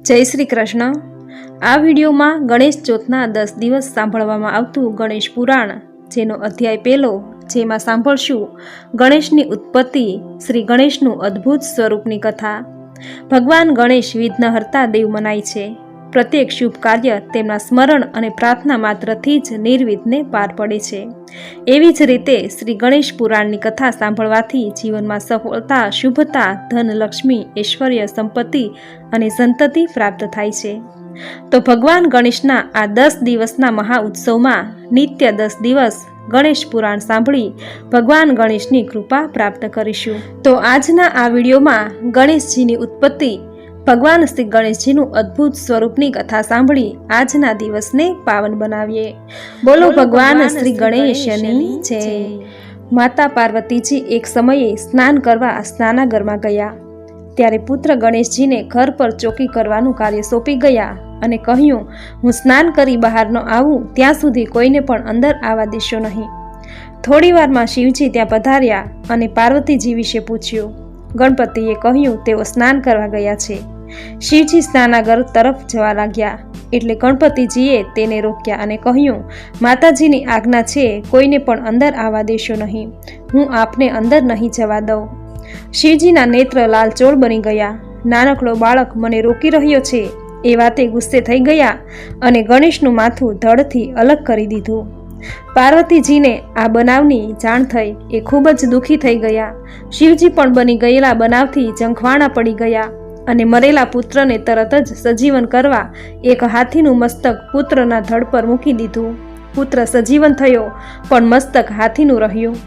જય શ્રી કૃષ્ણ. આ વિડીયોમાં ગણેશ ચોથના દસ દિવસ સાંભળવામાં આવતું ગણેશ પુરાણ, જેનો અધ્યાય પહેલો જેમાં સાંભળશું ગણેશની ઉત્પત્તિ, શ્રી ગણેશનું અદ્ભુત સ્વરૂપની કથા. ભગવાન ગણેશ વિઘ્નહર્તા દેવ મનાય છે. પ્રત્યેક શુભ કાર્ય તેમના સ્મરણ અને પ્રાર્થના માત્રથી જ નિર્વિઘ્ને પાર પડે છે. એવી જ રીતે શ્રી ગણેશ પુરાણની કથા સાંભળવાથી જીવનમાં સફળતા, શુભતા ધનલક્ષ્મી ઐશ્વર્ય, સંપત્તિ અને સંતતિ પ્રાપ્ત થાય છે. તો ભગવાન ગણેશના આ દસ દિવસના મહાઉત્સવમાં નિત્ય દસ દિવસ ગણેશ પુરાણ સાંભળી ભગવાન ગણેશની કૃપા પ્રાપ્ત કરીશું. તો આજના આ વિડીયોમાં ગણેશજીની ઉત્પત્તિ ભગવાન શ્રી ગણેશજીનું અદ્ભુત સ્વરૂપની કથા સાંભળી આજના દિવસને પાવન બનાવીએ. બોલો ભગવાન શ્રી ગણેશની જય. માતા પાર્વતીજી એક સમયે સ્નાન કરવા સ્નાનાગરમાં ગયા. ત્યારે પુત્ર ગણેશજીને ઘર પર ચોકી કરવાનું કાર્ય સોંપી ગયા અને કહ્યું હું સ્નાન કરી બહાર ન આવું ત્યાં સુધી કોઈને પણ અંદર આવવા દેશો નહીં. થોડી વારમાં શિવજી ત્યાં પધાર્યા અને પાર્વતીજી વિશે પૂછ્યું ગણપતિએ કહ્યું, તેઓ સ્નાન કરવા ગયા છે. શિવજી સ્નાનાગર તરફ જવા લાગ્યા. એટલે ગણપતિજીએ તેને રોક્યા અને કહ્યું, માતાજીની આજ્ઞા છે, કોઈને પણ અંદર આવવા દેશો નહીં. હું આપને અંદર નહીં જવા દઉં. શિવજીના નેત્ર લાલચોળ બની ગયા. નાનકડો બાળક મને રોકી રહ્યો છે. એ વાતે ગુસ્સે થઈ ગયા અને ગણેશનું માથું ધડથી અલગ કરી દીધું. પાર્વતીજીને આ બનાવની જાણ થઈ એ ખૂબ જ દુઃખી થઈ ગયા. શિવજી પણ બની ગયેલા બનાવથી જંખવાણા પડી ગયા અને મરેલા પુત્રને તરત જ સજીવન કરવા એક હાથીનું મસ્તક પુત્રના ધડ પર મૂકી દીધું. પુત્ર સજીવન થયો, પણ મસ્તક હાથીનું રહ્યું.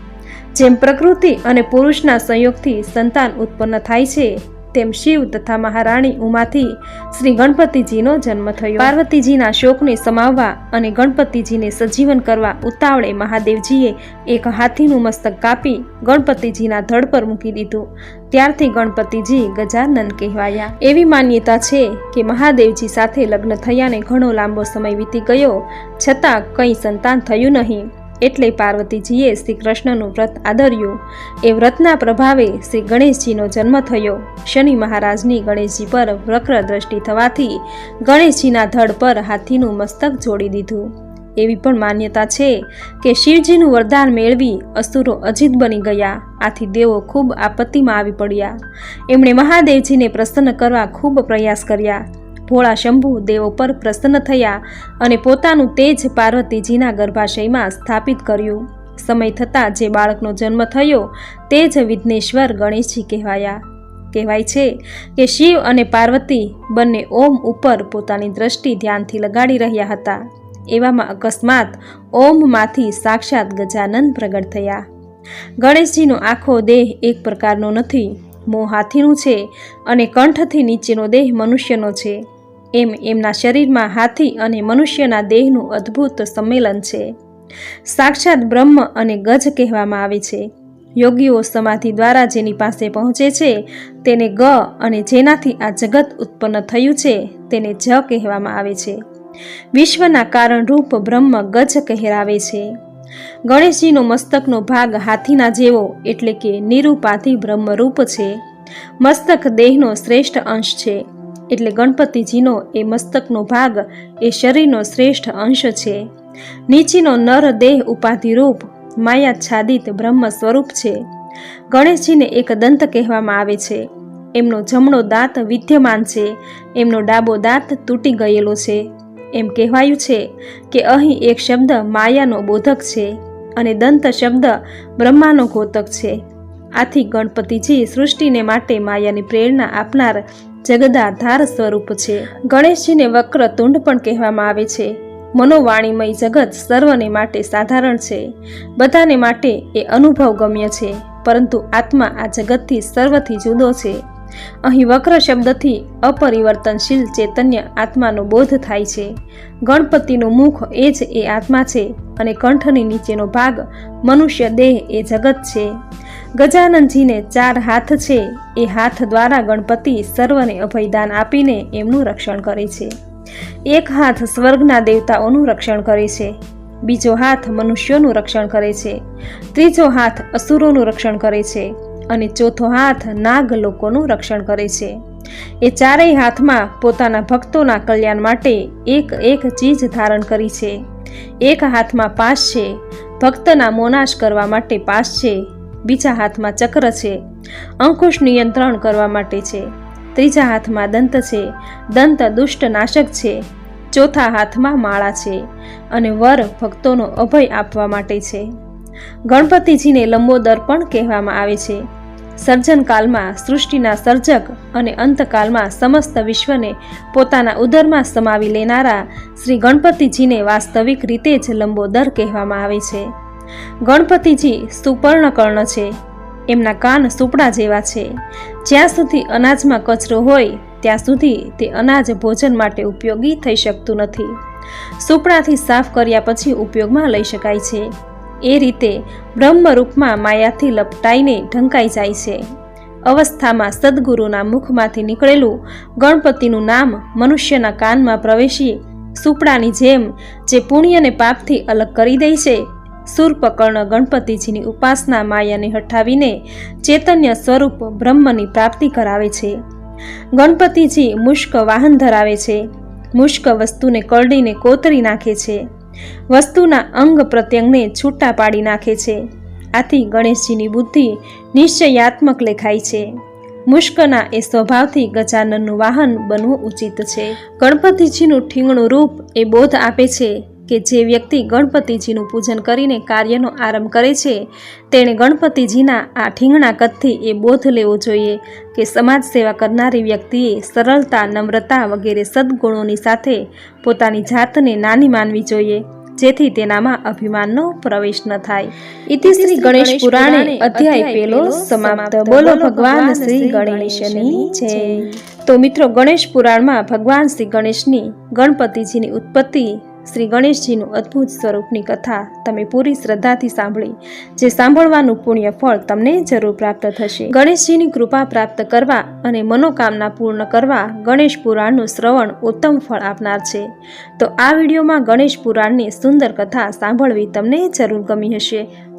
જેમ પ્રકૃતિ અને પુરુષના સંયોગથી સંતાન ઉત્પન્ન થાય છે તેમ શિવ તથા મહારાણી ઉમાથી શ્રી ગણપતિજીનો જન્મ થયો. પાર્વતીજીના શોકને સમાવવા અને ગણપતિજીને સજીવન કરવા ઉતાવળે મહાદેવજીએ એક હાથીનું મસ્તક કાપી ગણપતિજીના ધડ પર મૂકી દીધું. ત્યારથી ગણપતિજી ગજાનંદ કહેવાયા. એવી માન્યતા છે કે મહાદેવજી સાથે લગ્ન થયાને ઘણો લાંબો સમય વીતી ગયો, છતાં કંઈ સંતાન થયું નહીં. એટલે પાર્વતીજીએ શ્રી કૃષ્ણનું વ્રત આદર્યું. એ વ્રતના પ્રભાવે શ્રી ગણેશજીનો જન્મ થયો. શનિ મહારાજની ગણેશજી પર વક્ર દ્રષ્ટિ થવાથી ગણેશજીના ધડ પર હાથીનું મસ્તક જોડી દીધું. એવી પણ માન્યતા છે કે શિવજીનું વરદાન મેળવી અસુરો અજીત બની ગયા. આથી દેવો ખૂબ આપત્તિમાં આવી પડ્યા. એમણે મહાદેવજીને પ્રસન્ન કરવા ખૂબ પ્રયાસ કર્યા. ભોળા શંભુ દેવો પર પ્રસન્ન થયા અને પોતાનું તેજ પાર્વતીજીના ગર્ભાશયમાં સ્થાપિત કર્યું. સમય થતાં જે બાળકનો જન્મ થયો, તે જ વિઘ્નેશ્વર ગણેશજી કહેવાયા. કહેવાય છે કે શિવ અને પાર્વતી બંને ઓમ ઉપર પોતાની દ્રષ્ટિ ધ્યાનથી લગાડી રહ્યા હતા. એવામાં અકસ્માત ઓમમાંથી સાક્ષાત ગજાનંદ પ્રગટ થયા. ગણેશજીનો આખો દેહ એક પ્રકારનો નથી મોં હાથીનું છે અને કંઠથી નીચેનો દેહ મનુષ્યનો છે. એમ એમના શરીરમાં હાથી અને મનુષ્યના દેહનું અદ્ભુત સંમેલન છે. સાક્ષાત બ્રહ્મ અને ગજ કહેવામાં આવે છે. યોગીઓ સમાધિ દ્વારા જેની પાસે પહોંચે છે, તેને ગ અને જેનાથી આ જગત ઉત્પન્ન થયું છે, તેને જ કહેવામાં આવે છે. વિશ્વના કારણરૂપ બ્રહ્મ ગજ કહેરાવે છે. ગણેશજીનો મસ્તકનો ભાગ હાથીના જેવો એટલે કે નિરૂપાથી બ્રહ્મરૂપ છે. મસ્તક દેહનો શ્રેષ્ઠ અંશ છે. એટલે ગણપતિજીનો એ મસ્તકનો ભાગ એ શરીરનો શ્રેષ્ઠ અંશ છે. નીચીનો નર દેહ ઉપાધિરૂપ માયાચ્છાદિત બ્રહ્મ સ્વરૂપ છે. ગણેશજીને એક દંત કહેવામાં આવે છે. એમનો જમણો દાંત વિદ્યમાન છે. એમનો ડાબો દાંત તૂટી ગયેલો છે. એમ કહેવાયું છે કે અહીં એક શબ્દ માયાનો બોધક છે અને દંત શબ્દ બ્રહ્માનો ઘોતક છે. આથી ગણપતિજી સૃષ્ટિને માટે માયાની પ્રેરણા આપનાર જગદાધાર સ્વરૂપ છે. ગણેશજીને વક્ર તુંડ પણ કહેવામાં આવે છે. મનોવાણીમય જગત સર્વને માટે સાધારણ છે. બધાને માટે એ અનુભવ ગમ્ય છે, પરંતુ આત્મા આ જગતથી સર્વથી જુદો છે. અહીં વક્ર શબ્દથી અપરિવર્તનશીલ ચૈતન્ય આત્માનો બોધ થાય છે. ગણપતિનું મુખ એ જ એ આત્મા છે અને કંઠની નીચેનો ભાગ મનુષ્ય દેહ એ જગત છે. ગજાનનજીને ચાર હાથ છે. એ હાથ દ્વારા ગણપતિ સર્વને અભયદાન આપીને એમનું રક્ષણ કરે છે. એક હાથ સ્વર્ગના દેવતાઓનું રક્ષણ કરે છે. બીજો હાથ મનુષ્યોનું રક્ષણ કરે છે. ત્રીજો હાથ અસુરોનું રક્ષણ કરે છે અને ચોથો હાથ નાગ લોકોનું રક્ષણ કરે છે. એ ચારેય હાથમાં પોતાના ભક્તોના કલ્યાણ માટે એક એક ચીજ ધારણ કરી છે. એક હાથમાં પાસ છે. ભક્તના મોનાશ કરવા માટે પાસ છે. બીજા હાથમાં ચક્ર છે. અંકુશ નિયંત્રણ કરવા માટે છે. ત્રીજા હાથમાં દંત છે. દંત દુષ્ટ નાશક છે. ચોથા હાથમાં માળા છે અને વર ભક્તોનો અભય આપવા માટે છે. ગણપતિજીને લંબોદર પણ કહેવામાં આવે છે. સર્જનકાલમાં સૃષ્ટિના સર્જક અને અંતકાલમાં સમસ્ત વિશ્વને પોતાના ઉદરમાં સમાવી લેનારા શ્રી ગણપતિજીને વાસ્તવિક રીતે જ લંબોદર કહેવામાં આવે છે. ગણપતિજી સુપર્ણકર્ણ છે. એમના કાન સુપડા જેવા છે. જ્યાં સુધી અનાજમાં કચરો હોય, ત્યાં સુધી તે અનાજ ભોજન માટે ઉપયોગી થઈ શકતું નથી. સુપડાથી સાફ કર્યા પછી ઉપયોગમાં લઈ શકાય છે. એ રીતે બ્રહ્મરૂપમાં માયાથી લપટાઈને ઢંકાઈ જાય છે. અવસ્થામાં સદગુરુના મુખમાંથી નીકળેલું ગણપતિનું નામ મનુષ્યના કાનમાં પ્રવેશી સુપડાની જેમ જે પુણ્યને પાપથી અલગ કરી દે છે સૂર્પકર્ણ ગણપતિજીની ઉપાસના માયાને હટાવીને ચૈતન્ય સ્વરૂપ બ્રહ્મની પ્રાપ્તિ કરાવે છે. ગણપતિજી મુષ્ક વાહન ધરાવે છે. મુષ્ક વસ્તુને કરડીને કોતરી નાખે છે. વસ્તુના અંગ પ્રત્યંગને છૂટા પાડી નાખે છે. આથી ગણેશજીની બુદ્ધિ નિશ્ચયાત્મક લેખાય છે. મુશ્કના એ સ્વભાવથી ગજાનનનું વાહન બનવું ઉચિત છે. ગણપતિજીનું ઠીંગણું રૂપ એ બોધ આપે છે. કે જે વ્યક્તિ ગણપતિજીનું પૂજન કરીને કાર્યનો આરંભ કરે છે તેણે ગણપતિજીના આ ઠીંગણા કદથી એ બોધ લેવો જોઈએ કે સમાજ સેવા કરનારી વ્યક્તિએ સરળતા નમ્રતા વગેરે સદગુણોની સાથે પોતાની જાતને નાની માનવી જોઈએ જેથી તેનામાં અભિમાનનો પ્રવેશ ન થાય. ઇતિ શ્રી ગણેશ પુરાણે અધ્યાય પેલો સમાપ્ત. બોલો ભગવાન શ્રી ગણેશની જય. તો મિત્રો ગણેશ પુરાણમાં ભગવાન શ્રી ગણેશની ગણપતિજીની ઉત્પત્તિ શ્રી ગણેશજીનું અદ્ભુત સ્વરૂપની કથા તમે પૂરી શ્રદ્ધાથી સાંભળી, જે સાંભળવાનું પુણ્ય ફળ તમને જરૂર પ્રાપ્ત થશે. ગણેશજીની કૃપા પ્રાપ્ત કરવા અને મનોકામના પૂર્ણ કરવા ગણેશ પુરાણનું શ્રવણ ઉત્તમ ફળ આપનાર છે. તો આ વિડીયોમાં ગણેશ પુરાણની સુંદર કથા સાંભળવી તમને જરૂર ગમી હશે.